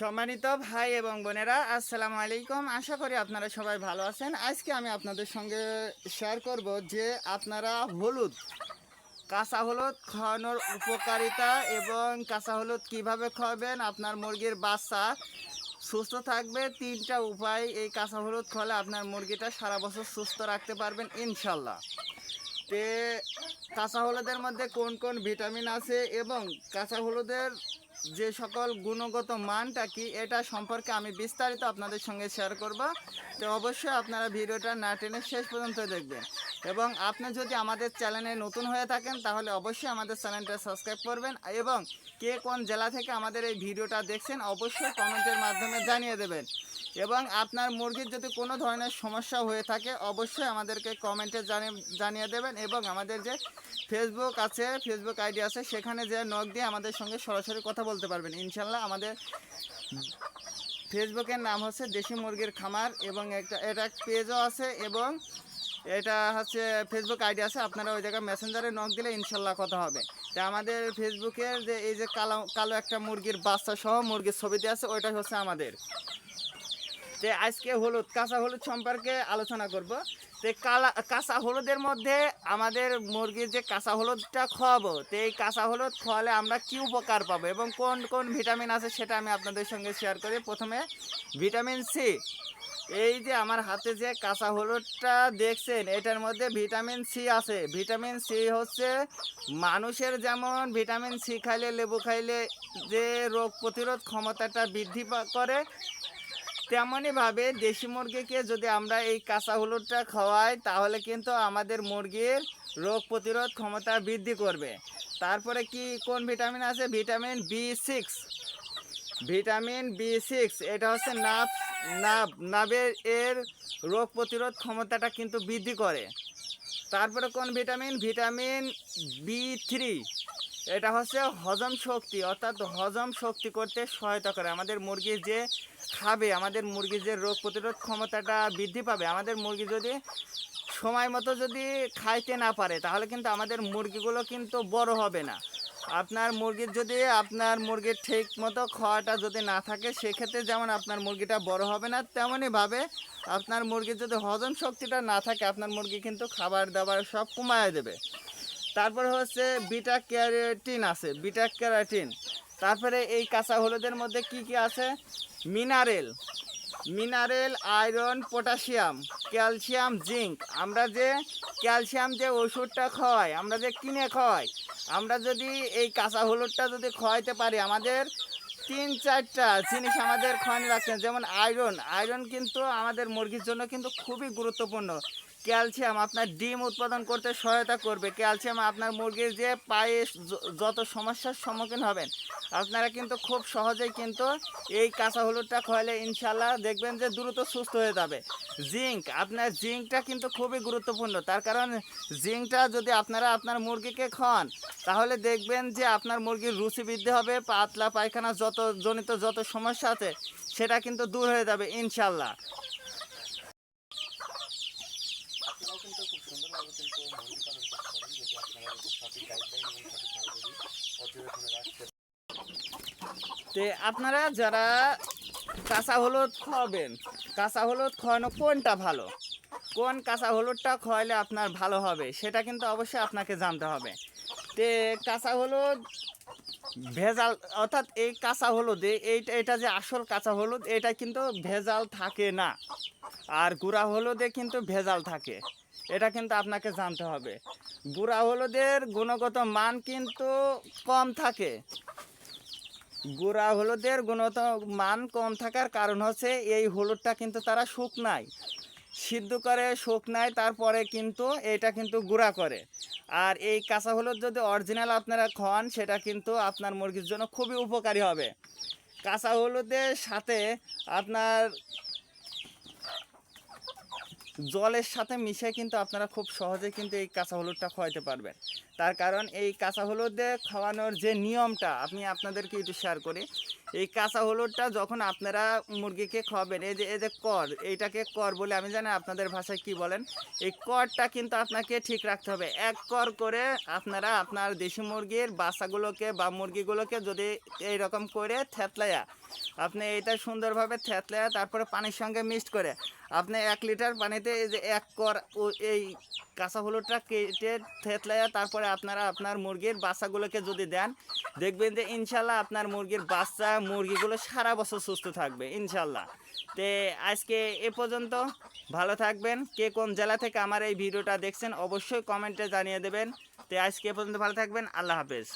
সম্মানিত ভাই এবং বোনেরা, আসসালামু আলাইকুম। আশা করি আপনারা সবাই ভালো আছেন। আজকে আমি আপনাদের সঙ্গে শেয়ার করব যে আপনারা হলুদ, কাঁচা হলুদ খাওয়ানোর উপকারিতা এবং কাঁচা হলুদ কীভাবে খাওয়াবেন, আপনার মুরগির বাচ্চা সুস্থ থাকবে, তিনটা উপায় এই কাঁচা হলুদ খাওয়ালে আপনার মুরগিটা সারা বছর সুস্থ রাখতে পারবেন, ইনশাল্লাহ। তে কাঁচা হলুদের মধ্যে কোন কোন ভিটামিন আছে এবং কাঁচা হলুদের যে সকল গুণগত মানটা কি, এটা সম্পর্কে আমি বিস্তারিত আপনাদের সঙ্গে শেয়ার করব। তো অবশ্যই আপনারা ভিডিওটা না টেনে শেষ পর্যন্ত দেখবেন। এবং আপনি যদি আমাদের চ্যানেলে নতুন হয়ে থাকেন, তাহলে অবশ্যই আমাদের চ্যানেলটা সাবস্ক্রাইব করবেন এবং কে কোন জেলা থেকে আমাদের এই ভিডিওটা দেখছেন, অবশ্যই কমেন্টের মাধ্যমে জানিয়ে দেবেন। এবং আপনার মুরগির যদি কোনো ধরনের সমস্যা হয়ে থাকে, অবশ্যই আমাদেরকে কমেন্টে জানিয়ে দেবেন এবং আমাদের যে ফেসবুক আছে ফেসবুক আইডি আছে, সেখানে যে নখ দিয়ে আমাদের সঙ্গে সরাসরি কথা বলতে পারবেন। ইনশাল্লাহ আমাদের ফেসবুকের নাম হচ্ছে দেশি মুরগির খামার এবং একটা, এটা পেজও আছে এবং এটা হচ্ছে ফেসবুক আইডি আছে, আপনারা ওই জায়গায় মেসেঞ্জারে নক দিলে ইনশাল্লাহ কথা হবে। তা আমাদের ফেসবুকের যে, এই যে কালো কালো একটা মুরগির বাচ্চা সহ মুরগির ছবিতে আছে, ওইটা হচ্ছে আমাদের। যে আজকে হলুদ, কাঁচা হলুদ সম্পর্কে আলোচনা করব। তো কালা, কাঁচা হলুদের মধ্যে আমাদের মুরগির যে কাঁচা হলুদটা খাওয়াবো, তো এই কাঁচা হলুদ খাওয়ালে আমরা কি উপকার পাবো এবং কোন কোন ভিটামিন আছে সেটা আমি আপনাদের সঙ্গে শেয়ার করি। প্রথমে ভিটামিন সি। এই যে আমার হাতে যে কাঁচা হলুদটা দেখছেন, এটার মধ্যে ভিটামিন সি আছে। ভিটামিন সি হচ্ছে মানুষের যেমন ভিটামিন সি খাইলে, লেবু খাইলে যে রোগ প্রতিরোধ ক্ষমতাটা বৃদ্ধি করে তেমনইভাবে দেশি মুরগিকে যদি আমরা এই কাঁচা হলুদটা খাওয়াই, তাহলে কিন্তু আমাদের মুরগির রোগ প্রতিরোধ ক্ষমতা বৃদ্ধি করবে। তারপরে কি, কোন ভিটামিন আছে? Vitamin B six. Vitamin B six, এটা হচ্ছে নাভ নাভ নাভের এর রোগ প্রতিরোধ ক্ষমতাটা কিন্তু বৃদ্ধি করে। তারপরে কোন ভিটামিন? Vitamin B three. এটা হচ্ছে হজম শক্তি, অর্থাৎ হজম শক্তি করতে সহায়তা করে। আমাদের মুরগি যে খাবে, আমাদের মুরগির যে রোগ প্রতিরোধ ক্ষমতাটা বৃদ্ধি পাবে, আমাদের মুরগি যদি সময় মতো যদি খাইতে না পারে, তাহলে কিন্তু আমাদের মুরগিগুলো কিন্তু বড় হবে না। আপনার মুরগির যদি, আপনার মুরগির ঠিক মতো খাওয়াটা যদি না থাকে, সেক্ষেত্রে যেমন আপনার মুরগিটা বড় হবে না তেমনইভাবে আপনার মুরগির যদি হজম শক্তিটা না থাকে, আপনার মুরগি কিন্তু খাবার দাবার সব কমায় দেবে। তারপরে হচ্ছে বিটা ক্যারোটিন আছে, বিটা ক্যারাটিন। তারপরে এই কাঁচা হলুদের মধ্যে কি কি আছে? Mineral. Mineral, iron, potassium, calcium, zinc. আমরা যে ক্যালসিয়াম যে ওষুধটা খাওয়াই, আমরা যে কিনে খাওয়াই, আমরা যদি এই কাঁচা হলুদটা যদি খাওয়াইতে পারি, আমাদের তিন চারটা জিনিস আমাদের খাওয়ানো হবে। যেমন আয়রন। আয়রন কিন্তু আমাদের মুরগির জন্য কিন্তু খুবই গুরুত্বপূর্ণ। ক্যালসিয়াম আপনার ডিম উৎপাদন করতে সহায়তা করবে। ক্যালসিয়াম আপনার মুরগির যে পায়ে যত সমস্যার সম্মুখীন হবেন, আপনারা কিন্তু খুব সহজেই কিন্তু এই কাঁচা হলুদটা খাওয়ালে ইনশাল্লাহ দেখবেন যে দ্রুত সুস্থ হয়ে যাবে। জিঙ্ক, আপনার জিঙ্কটা কিন্তু খুবই গুরুত্বপূর্ণ। তার কারণ জিঙ্কটা যদি আপনারা আপনার মুরগিকে খাওয়ান, তাহলে দেখবেন যে আপনার মুরগির রুচি বৃদ্ধি হবে, পাতলা পায়খানা যত জনিত যত সমস্যা আছে, সেটা কিন্তু দূর হয়ে যাবে ইনশাল্লাহ আপনারাও কিন্তু খুব সুন্দরভাবে কিন্তু মুরগি পালন করতে পারেন যদি আপনারা যদি তে আপনারা যারা কাঁচা হলুদ খাওয়াবেন, কাঁচা হলুদ খাওয়ানো কোনটা ভালো? কোন কাঁচা হলুদটা খাওয়াইলে আপনার ভালো হবে, সেটা কিন্তু অবশ্যই আপনাকে জানতে হবে। তে কাঁচা হলুদ ভেজাল, অর্থাৎ এই কাঁচা হলুদে এইটা, এটা যে আসল কাঁচা হলুদ, এটা কিন্তু ভেজাল থাকে না। আর গুঁড়া হলুদে কিন্তু ভেজাল থাকে। এটা কিন্তু আপনাকে জানতে হবে। গুঁড়া হলুদের গুণগত মান কিন্তু কম থাকে। গুঁড়া হলুদের গুণগত মান কম থাকার কারণ হচ্ছে এই হলুদটা কিন্তু তারা শুকনায়। সিদ্ধ করে শুকনায় তারপরে কিন্তু এটা কিন্তু গুঁড়া করে। আর এই কাঁচা হলুদ যদি অরিজিনাল আপনারা খন, সেটা কিন্তু আপনার মুরগির জন্য খুবই উপকারী হবে। কাঁচা হলুদের সাথে আপনার জলের সাথে মিশিয়ে কিন্তু আপনারা খুব সহজে কিন্তু এই কাঁচা হলুদটা খাওয়াইতে পারবেন। তার কারণ এই কাঁচা হলুদে খাওয়ানোর যে নিয়মটা, আমি আপনাদেরকে একটু শেয়ার করি। এই কাঁচা হলুদটা যখন আপনারা মুরগিকে খাওয়াবেন, এই যে এই যে কর, এইটাকে কর বলে আমি জানি আপনাদের ভাষায় কি বলেন। এই করটা কিন্তু আপনাকে ঠিক রাখতে হবে। এক কর করে আপনারা আপনার দেশি মুরগির বাচ্চাগুলোকে বা মুরগিগুলোকে যদি এইরকম করে থেতলাইয়া আপনি এটা সুন্দরভাবে থেতলাইয়া তারপরে পানির সঙ্গে মিক্সড করে আপনি এক লিটার পানিতে এই যে এক কর এই কাঁচা হলুদটা কেটে থেতলাইয়া তারপরে আপনারা আপনার মুরগির বাচ্চাগুলোকে যদি দেন, দেখবেন যে ইনশাল্লাহ আপনার মুরগির বাচ্চা, মুরগিগুলো সারা বছর সুস্থ থাকবে, ইনশাল্লাহ। তে আজকে এ পর্যন্ত, ভালো থাকবেন। কে কোন জেলা থেকে আমার এই ভিডিওটা দেখছেন, অবশ্যই কমেন্টে জানিয়ে দেবেন। তে আজকে এ পর্যন্ত ভালো থাকবেন, আল্লাহ হাফেজ।